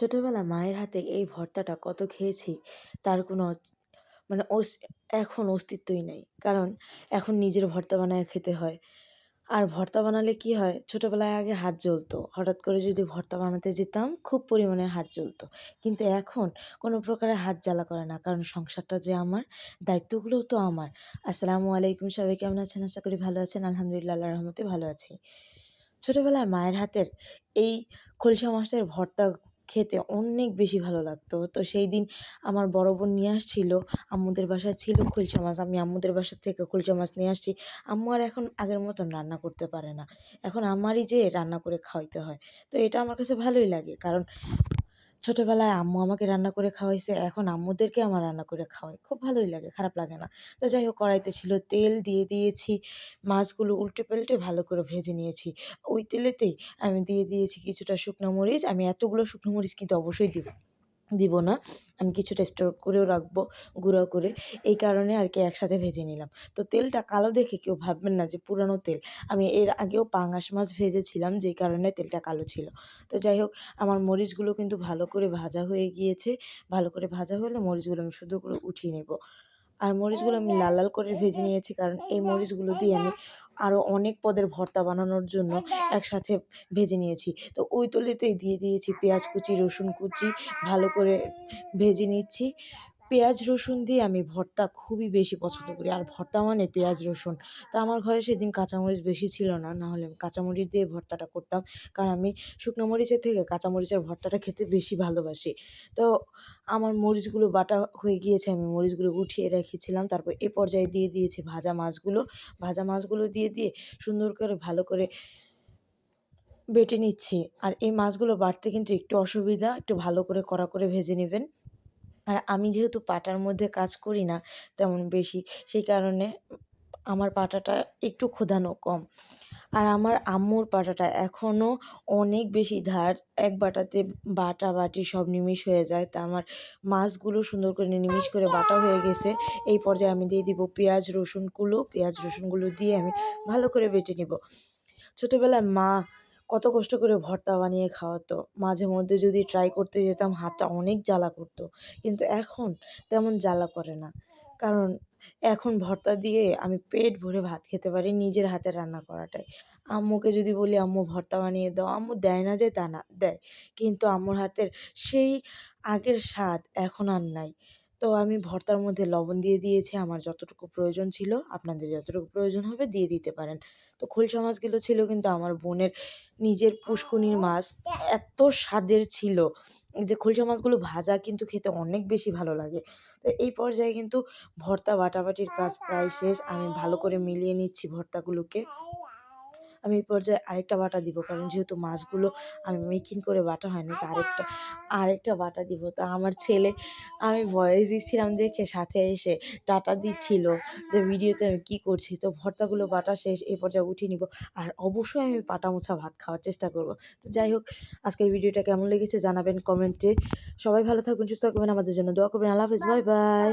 ছোটবেলায় মায়ের হাতে এই ভর্তাটা কত খেয়েছি, তার কোনো মানে এখন অস্তিত্বই নেই। কারণ এখন নিজের ভর্তা বানায় খেতে হয়। আর ভর্তা বানালে কি হয়, ছোটবেলায় আগে হাত জ্বলতো। হঠাৎ করে যদি ভর্তা বানাতে যেতাম, খুব পরিমাণে হাত জ্বলতো। কিন্তু এখন কোনো প্রকারে হাত জ্বালা করে না। কারণ সংসারটা যে আমার, দায়িত্বগুলোও তো আমার। আসসালামু আলাইকুম, সবাই কেমন আছেন? আশা করি ভালো আছেন। আলহামদুলিল্লাহ আল্লাহ রহমতে ভালো আছি। ছোটবেলায় মায়ের হাতের এই খলসা মাছের ভর্তা খেতে অনেক বেশি ভালো লাগতো। তো সেই দিন আমার বড় বোন নিয়ে আসছিল, আম্মুদের বাসায় ছিল খুলচা মাছ। আমি আম্মুদের বাসা থেকে খুলচা মাছ নিয়ে আসছি। আম্মু আর এখন আগের মতন রান্না করতে পারে না। এখন আমারই যে রান্না করে খাওয়াইতে হয়। তো এটা আমার কাছে ভালোই লাগে। কারণ ছোটোবেলায় আম্মু আমাকে রান্না করে খাওয়াইছে, এখন আম্মুদেরকে আমার রান্না করে খাওয়াই। খুব ভালোই লাগে, খারাপ লাগে না। তো যাই হোক, কড়াইতে ছিল তেল দিয়ে দিয়েছি, মাছগুলো উল্টে পাল্টে ভালো করে ভেজে নিয়েছি। ওই তেলেতেই আমি দিয়ে দিয়েছি কিছুটা শুকনো মরিচ। আমি এতগুলো শুকনো মরিচ কিন্তু অবশ্যই দিব। দিব না। আমি কিছুটা স্টোর করেও রাখব গুঁড়ো করে। এই কারণে আর কি একসাথে ভেজে নিলাম। তো তেলটা কালো দেখে কেউ ভাববেন না যে পুরানো তেল। আমি এর আগেও পাঙাশ মাছ ভেজেছিলাম, যেই কারণে তেলটা কালো ছিল। তো যাই হোক, আমার মরিচগুলো কিন্তু ভালো করে ভাজা হয়ে গিয়েছে। ভালো করে ভাজা হলে মরিচগুলো আমি শুধু করে উঠিয়ে নেব। আর মরিচগুলো আমি লাল লাল করে ভেজে নিয়েছি, কারণ এই মরিচগুলো দিয়ে আমি আরও অনেক পদের ভর্তা বানানোর জন্য একসাথে ভেজে নিয়েছি। তো ওই তলিতেই দিয়ে দিয়েছি পেঁয়াজ কুচি, রসুন কুচি, ভালো করে ভেজে নিচ্ছি। পেঁয়াজ রসুন দিয়ে আমি ভর্তা খুবই বেশি পছন্দ করি। আর ভর্তা মানে পেঁয়াজ রসুন। তো আমার ঘরে সেদিন কাঁচামরিচ বেশি ছিল না নাহলে আমি কাঁচামরিচ দিয়ে ভর্তাটা করতাম। কারণ আমি শুকনো মরিচের থেকে কাঁচামরিচের ভর্তাটা খেতে বেশি ভালোবাসি। তো আমার মরিচগুলো বাটা হয়ে গিয়েছে, আমি মরিচগুলো উঠিয়ে রেখেছিলাম। তারপর এ পর্যায়ে দিয়ে দিয়েছি ভাজা মাছগুলো। ভাজা মাছগুলো দিয়ে দিয়ে সুন্দর করে ভালো করে বেটে নিচ্ছি। আর এই মাছগুলো বাটতে কিন্তু একটু অসুবিধা, একটু ভালো করে কড়া করে ভেজে নেবেন। আর আমি যেহেতু পাটার মধ্যে কাজ করি না তেমন বেশি, সেই কারণে আমার পাটাটা একটু ক্ষুধানো কম। আর আমার আম্মুর পাটাটা এখনও অনেক বেশি ধার, এক বাটাতে বাটা, বাটি সব নিমিষ হয়ে যায়। তা আমার মাছগুলো সুন্দর করে নিমিষ করে বাটা হয়ে গেছে। এই পর্যায়ে আমি দিয়ে দিব পেঁয়াজ, রসুনগুলো পেঁয়াজ, রসুনগুলো দিয়ে আমি ভালো করে বেটে নিব। ছোটোবেলায় মা কত কষ্ট করে ভর্তা বানিয়ে খাওয়াতো। মাঝে মধ্যে যদি ট্রাই করতে যেতাম, হাতটা অনেক জ্বালা করতো। কিন্তু এখন তেমন জ্বালা করে না। কারণ এখন ভর্তা দিয়ে আমি পেট ভরে ভাত খেতে পারি নিজের হাতে রান্না করাটাই। আম্মুকে যদি বলি, আম্মু, ভর্তা বানিয়ে দাও। আম্মু দেয় না যে তা না, দেয়। কিন্তু আম্মুর হাতের সেই আগের স্বাদ এখন আর নাই। তো আমি ভর্তার মধ্যে লবণ দিয়ে দিয়েছি, আমার যতটুকু প্রয়োজন ছিল, আপনাদের যতটুকু প্রয়োজন হবে দিয়ে দিতে পারেন। তো খোলসা মাছগুলো ছিল কিন্তু আমার বোনের নিজের পুষ্কুনির মাছ এত স্বাদের ছিল যে খোলসা মাছগুলো ভাজা কিন্তু খেতে অনেক বেশি ভালো লাগে। তো এই পর্যায়ে কিন্তু ভর্তা বাটাবাটির কাজ প্রায় শেষ, আমি ভালো করে মিলিয়ে নিচ্ছি ভর্তাগুলোকে। আমি এই পর্যায়ে আরেকটা বাটা দিব। কারণ যেহেতু মাছগুলো আমি মেকিং করে বাটা হয়নি, তো আরেকটা আরেকটা বাটা দিব। তো আমার ছেলে, আমি ভয়েস দিচ্ছিলাম দেখে সাথে এসে টাটা দিচ্ছিল যে ভিডিওতে আমি কী করছি। তো ভর্তাগুলো বাটা শেষ, এই পর্যায়ে উঠিয়ে নিব। আর অবশ্যই আমি পাটা মোছা ভাত খাওয়ার চেষ্টা করব। তো যাই হোক, আজকের ভিডিওটা কেমন লেগেছে জানাবেন কমেন্টে। সবাই ভালো থাকবেন, সুস্থ থাকবেন, আমাদের জন্য দোয়া করবেন। আল্লাহ হাফিজ, বাই বাই।